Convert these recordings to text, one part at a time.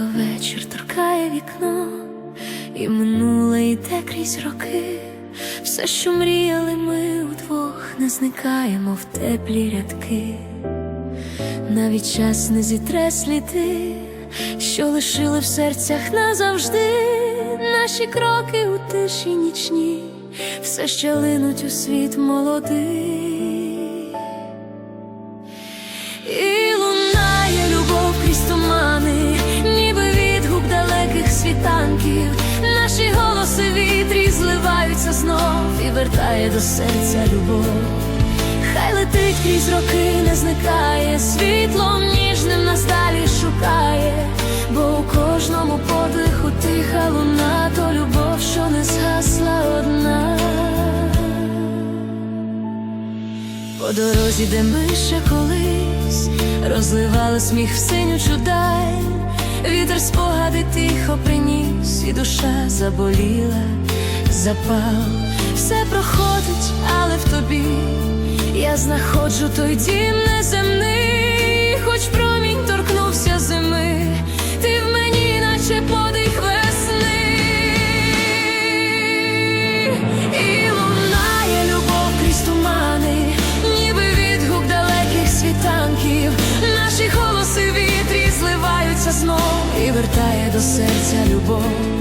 Тихо вечір торкає вікно, і минуле йде крізь роки. Все, що мріяли, ми удвох не зникаємо в теплі рядки, навіть час не зітре сліди, що лишили в серцях назавжди, наші кроки у тиші нічні, все ще линуть у світ молодий. Знов і вертає до серця любов. Хай летить крізь роки, не зникає, світлом ніжним нас далі шукає, бо у кожному подиху тиха луна, то любов, що не згасла одна. По дорозі, де ми ще колись розливали сміх в синю даль, вітер спогади тихо приніс, і душа заболіла, запал, все проходить, але в тобі я знаходжу той дім неземний, хоч промінь торкнувся зими, ти в мені, наче подих весни. І лунає любов крізь тумани, ніби відгук далеких світанків. Наші голоси вітрі зливаються знов і вертає до серця любов.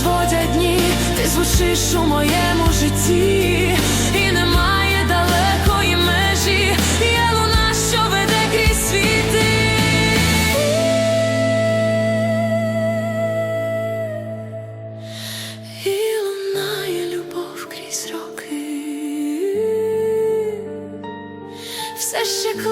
зводять дні, ти звучиш у моєму житті, і немає далекої межі, є луна, що веде крізь світи. І лунає любов крізь роки, все ще коли.